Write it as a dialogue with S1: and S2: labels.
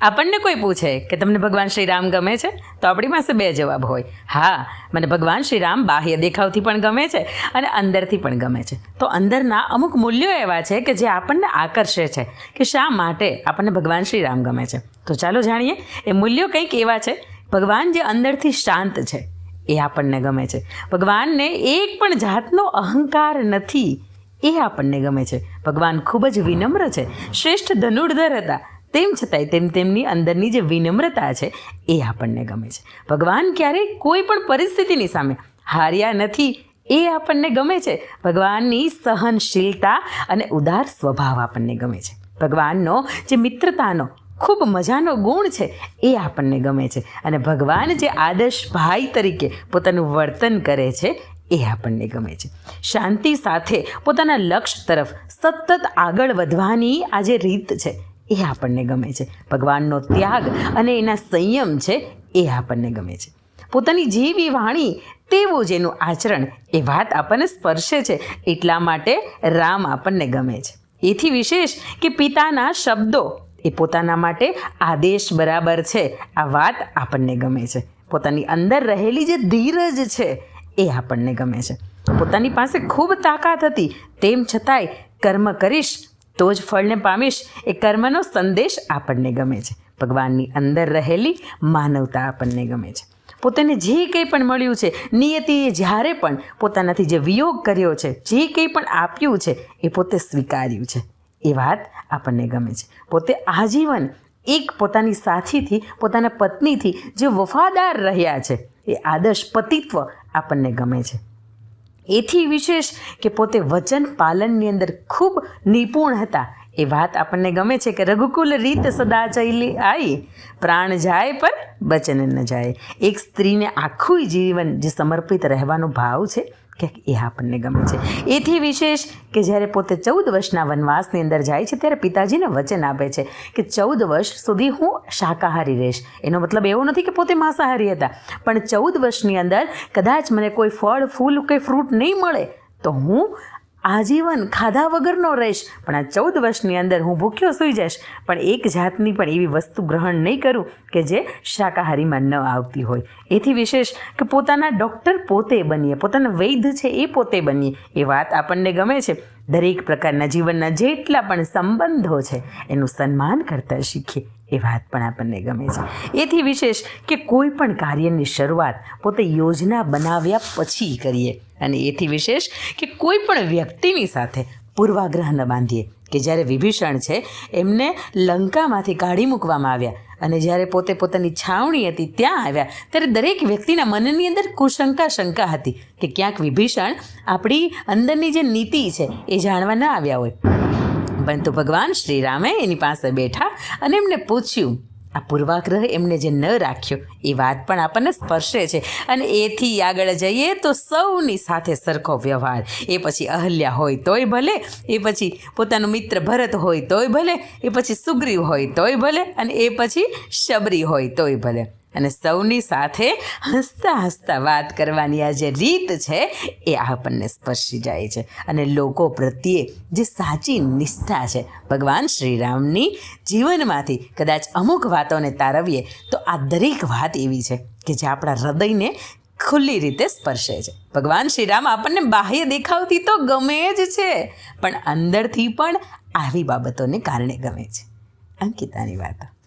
S1: આપણને કોઈ પૂછે કે તમને ભગવાન શ્રી રામ ગમે છે, તો આપણી પાસે બે જવાબ હોય. હા, મને ભગવાન શ્રી રામ બાહ્ય દેખાવથી પણ ગમે છે અને અંદરથી પણ ગમે છે. તો અંદરના અમુક મૂલ્યો એવા છે કે જે આપણને આકર્ષે છે કે શા માટે આપણને ભગવાન શ્રી રામ ગમે છે. તો ચાલો જાણીએ, એ મૂલ્યો કંઈક એવા છે, ભગવાન જે અંદરથી શાંત છે, એ આપણને ગમે છે. ભગવાનને એક પણ જાતનો અહંકાર નથી, એ આપણને ગમે છે. ભગવાન ખૂબ જ વિનમ્ર છે, શ્રેષ્ઠ ધનુર્ધર હતા તેમ છતાંય તેમ તેમની અંદરની જે વિનમ્રતા છે એ આપણને ગમે છે. ભગવાન ક્યારેય કોઈ પણ પરિસ્થિતિની સામે હાર્યા નથી એ આપણને ગમે છે. ભગવાનની સહનશીલતા અને ઉદાર સ્વભાવ આપણને ગમે છે. ભગવાનનો જે મિત્રતાનો, ખૂબ મજાનો ગુણ છે એ આપણને ગમે છે અને ભગવાન જે આદર્શ ભાઈ તરીકે પોતાનું વર્તન કરે છે એ આપણને ગમે છે. શાંતિ સાથે પોતાના લક્ષ્ય તરફ સતત આગળ વધવાની આ જે રીત છે એ આપણને ગમે છે. ભગવાનનો ત્યાગ અને એના સંયમ છે એ આપણને ગમે છે. પોતાની જેવી વાણી તેવું જ એનું આચરણ એ વાત આપણને સ્પર્શે છે. એટલા માટે રામ આપણને ગમે છે. એથી વિશેષ કે પિતાના શબ્દો એ પોતાના માટે આદેશ બરાબર છે. આ વાત આપણને ગમે છે. પોતાની અંદર રહેલી જે ધીરજ છે એ આપણને ગમે છે. પોતાની પાસે ખૂબ તાકાત હતી. તેમ છતાંય કર્મ કરીશ તો જ ફળને પામીશ એ કર્મનો સંદેશ આપણને ગમે છે. ભગવાનની અંદર રહેલી માનવતા આપણને ગમે છે. પોતાને જે કંઈ પણ મળ્યું છે નિયતિએ જ્યારે પણ પોતાનાથી જે વિયોગ કર્યો છે, જે કંઈ પણ આપ્યું છે, એ પોતે સ્વીકાર્યું છે. એ વાત આપણને ગમે છે. પોતે આજીવન એક પોતાની સાથીથી, પોતાના પત્નીથી જે વફાદાર રહ્યા છે, એ આદર્શ પતિત્વ આપણને ગમે છે. એથી વિશેષ કે પોતે વચન પાલનની અંદર ખૂબ નિપુણ હતા. એ વાત આપણને ગમે છે કે રઘુકુલ રીત સદા ચૈલી આવી પ્રાણ જાય પર બચન ન જાય. એક સ્ત્રીને આખું જીવન જે સમર્પિત રહેવાનો ભાવ છે, ક્યાંક એ આપણને ગમે છે. એથી વિશેષ કે જ્યારે પોતે ચૌદ વર્ષના વનવાસની અંદર જાય છે, ત્યારે પિતાજીને વચન આપે છે કે ચૌદ વર્ષ સુધી હું શાકાહારી રહીશ. એનો મતલબ એવો નથી કે પોતે માંસાહારી હતા. પણ ચૌદ વર્ષની અંદર કદાચ મને કોઈ ફળ, ફૂલ કે ફ્રૂટ નહીં મળે તો હું આજીવન ખાધા વગરનો રહીશ. પણ આ ચૌદ વર્ષની અંદર હું ભૂખ્યો સૂઈ જઈશ. પણ એક જાતની પણ એવી વસ્તુ ગ્રહણ નહીં કરું કે જે શાકાહારીમાં ન આવતી હોય. એથી વિશેષ કે પોતાના ડૉક્ટર પોતે બનીએ, પોતાના વૈદ્ય છે એ પોતે બનીએ. એ વાત આપણને ગમે છે. દરેક પ્રકારના જીવનના જેટલા પણ સંબંધો છે, એનું સન્માન કરતાં શીખીએ. એ વાત પણ આપણને ગમે છે. એથી વિશેષ કે કોઈ પણ કાર્યની શરૂઆત પોતે યોજના બનાવ્યા પછી કરીએ. અને એથી વિશેષ કે કોઈ પણ વ્યક્તિની સાથે પૂર્વાગ્રહ ન બાંધીએ. કે જ્યારે વિભીષણ છે, એમને લંકામાંથી કાઢી મૂકવામાં આવ્યા. અને જ્યારે પોતે પોતાની છાવણી હતી, ત્યાં આવ્યા. ત્યારે દરેક વ્યક્તિના મનની અંદર કુશંકા શંકા હતી કે ક્યાંક વિભીષણ આપણી અંદરની જે નીતિ છે, એ જાણવા ન આવ્યા હોય. પરંતુ ભગવાન શ્રી રામે એની પાસે બેઠા અને એમને પૂછ્યું આ પૂર્વાગ્રહ એમને જે ન રાખ્યો, એ વાત પણ આપણને સ્પર્શે છે. અને એથી આગળ જઈએ તો સૌની સાથે સરખો વ્યવહાર. એ પછી અહલ્યા હોય તોય ભલે, એ પછી પોતાનો મિત્ર ભરત હોય તોય ભલે, એ પછી સુગ્રીવ હોય તોય ભલે, અને એ પછી શબરી હોય તોય ભલે. અને સૌની સાથે હસતા હસતા વાત કરવાની આ જે રીત છે, એ આપણને સ્પર્શી જાય છે. અને લોકો પ્રત્યે જે સાચી નિષ્ઠા છે, ભગવાન શ્રીરામની જીવનમાંથી કદાચ અમુક વાતોને તારવીએ, તો આ દરેક વાત એવી છે કે જે આપણા હૃદયને ખુલ્લી રીતે સ્પર્શે છે. ભગવાન શ્રીરામ આપણને બાહ્ય દેખાવથી તો ગમે જ છે, પણ અંદરથી પણ આવી બાબતોને કારણે ગમે છે. અંકિતાની વાતો.